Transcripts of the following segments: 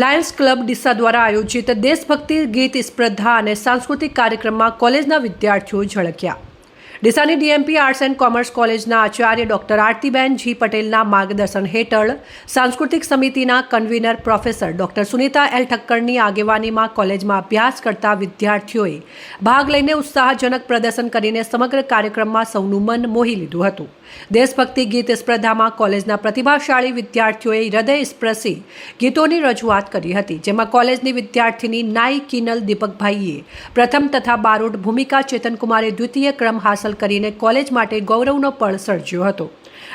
Lions club Deesa દ્વારા આયોજિત દેશભક્તિ ગીત સ્પર્ધા અને સાંસ્કૃતિક કાર્યક્રમમાં કોલેજના વિદ્યાર્થીઓ ઝળક્યા. ડીસાની ડીએમપી આર્ટ્સ એન્ડ કોમર્સ કોલેજના આચાર્ય ડોક્ટર આરતીબેન જી પટેલના માર્ગદર્શન હેઠળ સાંસ્કૃતિક સમિતિના convener professor doctor Sunita L ઠક્કરની આગેવાનીમાં કોલેજમાં અભ્યાસ કરતા વિદ્યાર્થીઓએ ભાગ લઈને ઉત્સાહજનક પ્રદર્શન કરીને સમગ્ર કાર્યક્રમમાં સૌનું મન મોહી લીધું હતું. દેશભક્તિ ગીત સ્પર્ધામાં કોલેજના પ્રતિભાશાળી વિદ્યાર્થીઓએ હૃદય સ્પર્શી ગીતોની રજૂઆત કરી હતી, જેમાં કોલેજની વિદ્યાર્થીની નાઈ કિનલ દીપકભાઈએ પ્રથમ તથા બારોટ ભૂમિકા ચેતનકુમારે દ્વિતીય ક્રમ હાંસલ કરીને કોલેજ માટે ગૌરવનો પળ સર્જ્યો હતો.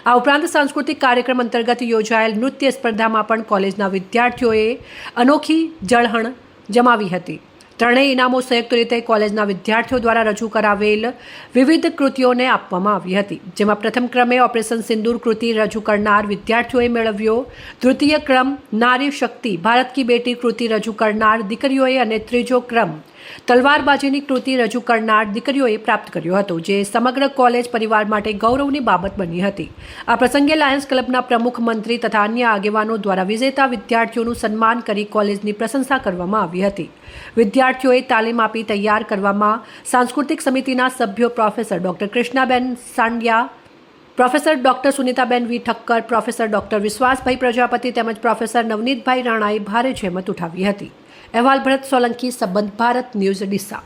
આ ઉપરાંત સાંસ્કૃતિક કાર્યક્રમ અંતર્ગત યોજાયેલ નૃત્ય સ્પર્ધામાં પણ કોલેજના વિદ્યાર્થીઓએ અનોખી જળહણ જમાવી હતી. ત્રણેય ઇનામો સંયુક્ત રીતે કોલેજના વિદ્યાર્થીઓ દ્વારા રજૂ કરાવેલ વિવિધ કૃતિઓને આપવામાં આવી હતી, જેમાં પ્રથમ ક્રમે ઓપરેશન સિંદૂર કૃતિ રજૂ કરનાર વિદ્યાર્થીઓએ મેળવ્યો. તૃતીય ક્રમ, નારી શક્તિ, ભારત કી બેટી કૃતિ રજૂ કરનાર દીકરીઓએ અને ત્રીજો ક્રમ, તલવારબાજીની કૃતિ રજૂ કરનાર દીકરીઓએ પ્રાપ્ત કર્યો હતો, જે સમગ્ર કોલેજ પરિવાર માટે ગૌરવની બાબત બની હતી. આ પ્રસંગે લાયન્સ ક્લબના પ્રમુખ મંત્રી તથા અન્ય આગેવાનો દ્વારા વિજેતા વિદ્યાર્થીઓનું સન્માન કરી કોલેજની પ્રશંસા કરવામાં આવી હતી. વિદ્યાર્થીઓએ તાલીમ આપી તૈયાર કરવામાં સાંસ્કૃતિક સમિતિના સભ્યો professor doctor Krishnaben Sandiya, professor doctor Sunitaben V Thakkar, professor doctor Vishwasbhai Prajapati તેમજ પ્રોફેસર નવનીતભાઈ રાણાએ ભારે જહેમત ઉઠાવી હતી. અહેવાલ ભરત સોલંકી, સંબંધ ભારત ન્યૂઝ ડીસા.